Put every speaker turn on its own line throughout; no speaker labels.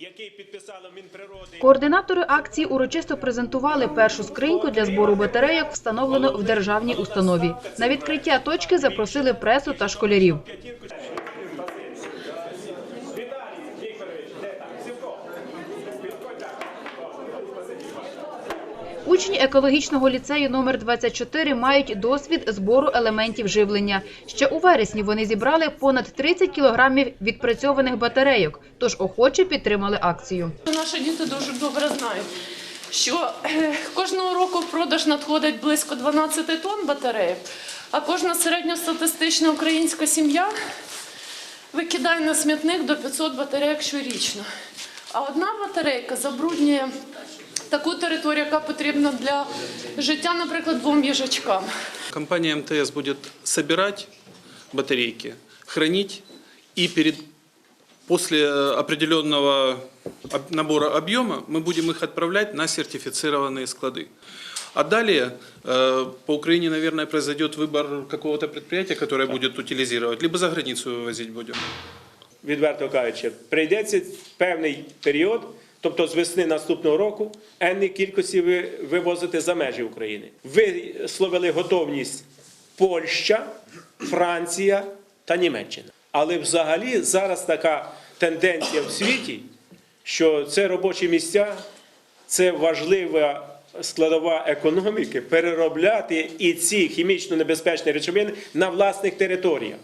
який підписало Мінприроди.
Координатори акції урочисто презентували першу скриньку для збору батарейок, встановлену в державній установі. На відкриття точки запросили пресу та школярів. Учні екологічного ліцею номер 24 мають досвід збору елементів живлення. Ще у вересні вони зібрали понад 30 кілограмів відпрацьованих батарейок, тож охоче підтримали акцію.
Наші діти дуже добре знають, що е, кожного року в продаж надходить близько 12 тонн батареїв, а кожна середньостатистична українська сім'я викидає на смітник до 500 батарейок щорічно. А одна батарейка забруднює таку територію, яка потрібна для життя, наприклад, двом їжачкам.
Компания МТС будет собирать батарейки, хранить и перед, после э, определенного об- набора объема мы будем их отправлять на сертифицированные склады. А далее э, по Украине, наверное, произойдет выбор какого-то предприятия, которое будет утилизировать, либо за границу вывозить будем.
відверто кажучи, прийдеться певний період, тобто з весни наступного року, енні кількості ви- вивозити за межі України. Висловили готовність Польща, Франція та Німеччина. Але взагалі зараз така тенденція в світі, що це робочі місця, це важлива складова економіки переробляти і ці хімічно небезпечні речовини на власних територіях.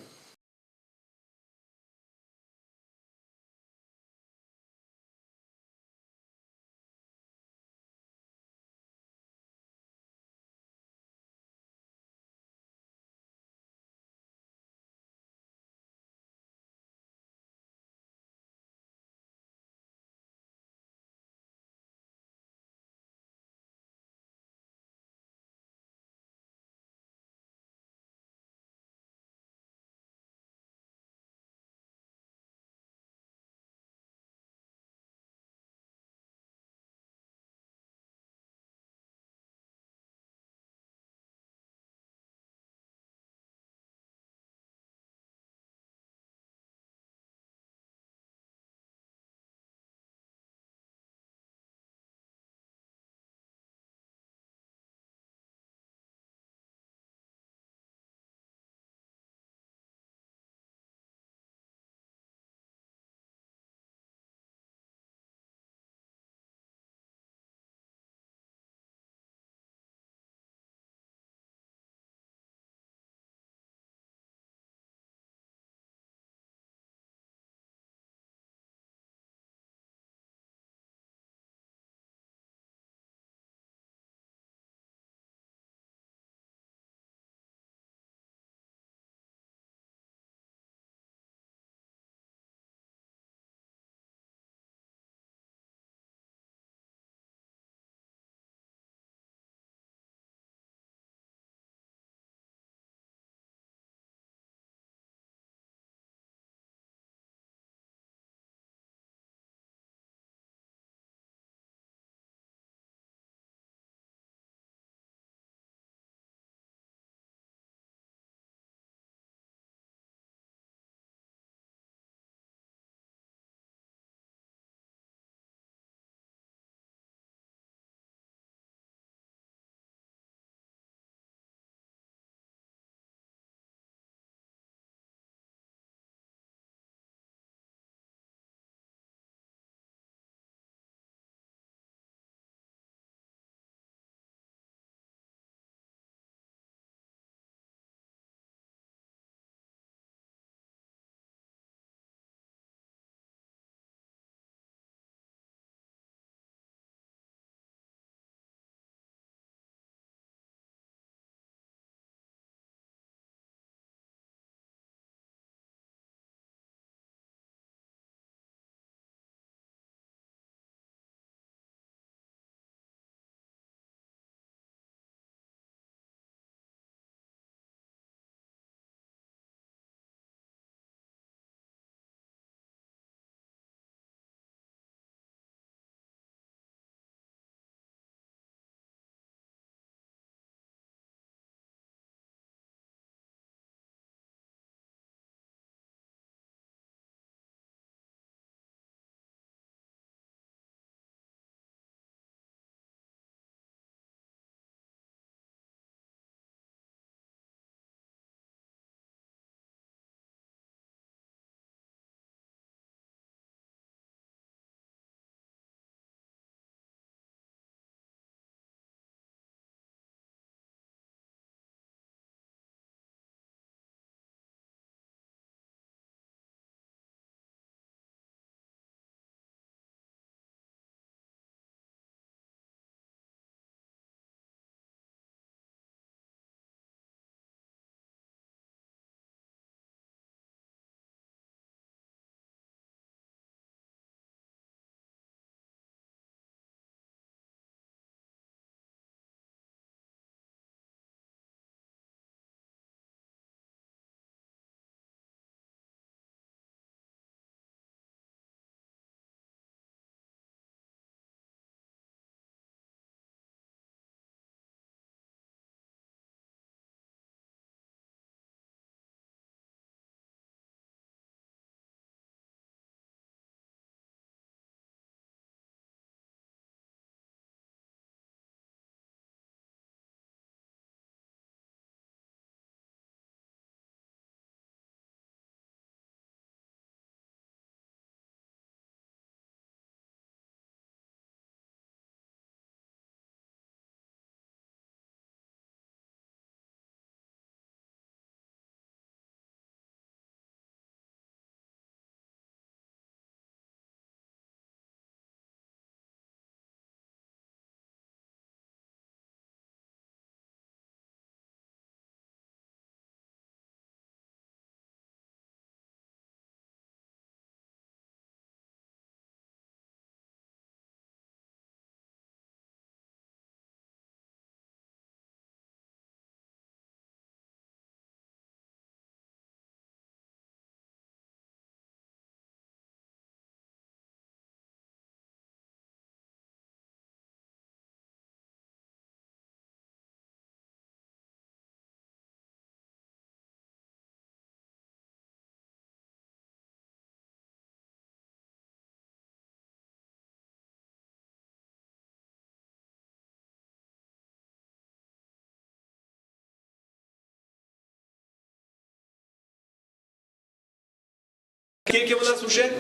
Скільки у нас вже?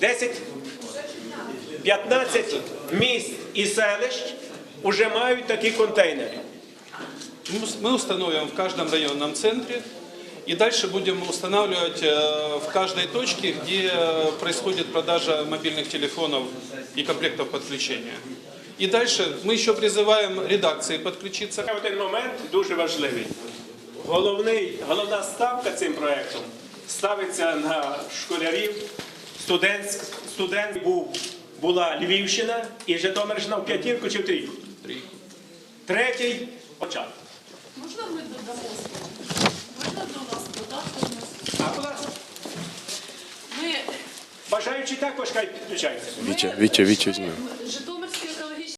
10? 15 міст і селищ вже мають такі контейнери.
Мы ус- Мы установим в каждом районном центре и дальше будем устанавливать э, в каждой точке, где э, происходит продажа мобильных телефонов и комплектов подключения. И дальше мы еще призываем редакции подключиться.
Ще один момент дуже важливий. Головний, головна ставка цим проектом ставиться на школярів. Студент, студент був, була Львівщина і Житомирщина в п'ятірку чи в трійку? Третій початок.
Можна ми додамо слово? Можна до нас додати?
А будь ласка,
Ми
бажаючі також хай підключаються.
Вітя, Вітя візьме.
Житомир